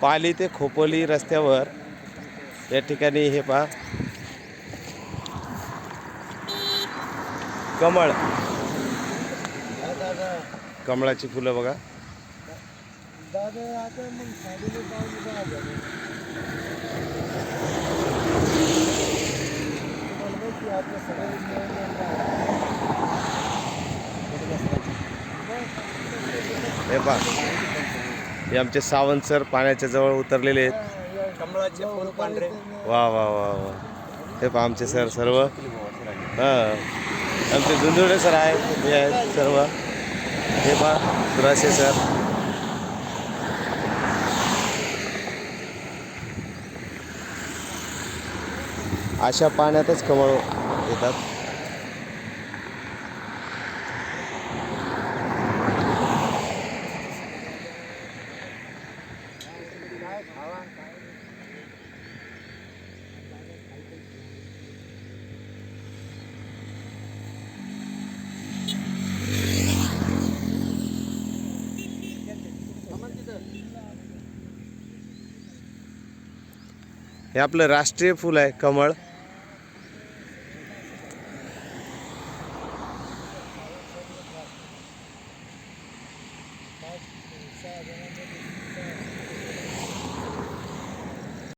पाली ते खोपोली रस्त्यावर या ठिकाणी हे पहा. कमळ. कमळाची फुलं बघा. हे पहा. हे आमचे सावंत सर पाण्याच्या जवळ उतरलेले आहेत. कमळाचे फुल पांढरे. वा वा वा वा. हे पहा आमचे सर सर्व. हां. आमचे झुंजुडे सर आहेत हे आहेत सर्व. हे पहा सुराशे सर. अशा पाण्यातच कमळ येतात. हे आपलं राष्ट्रीय फूल आहे कमळ.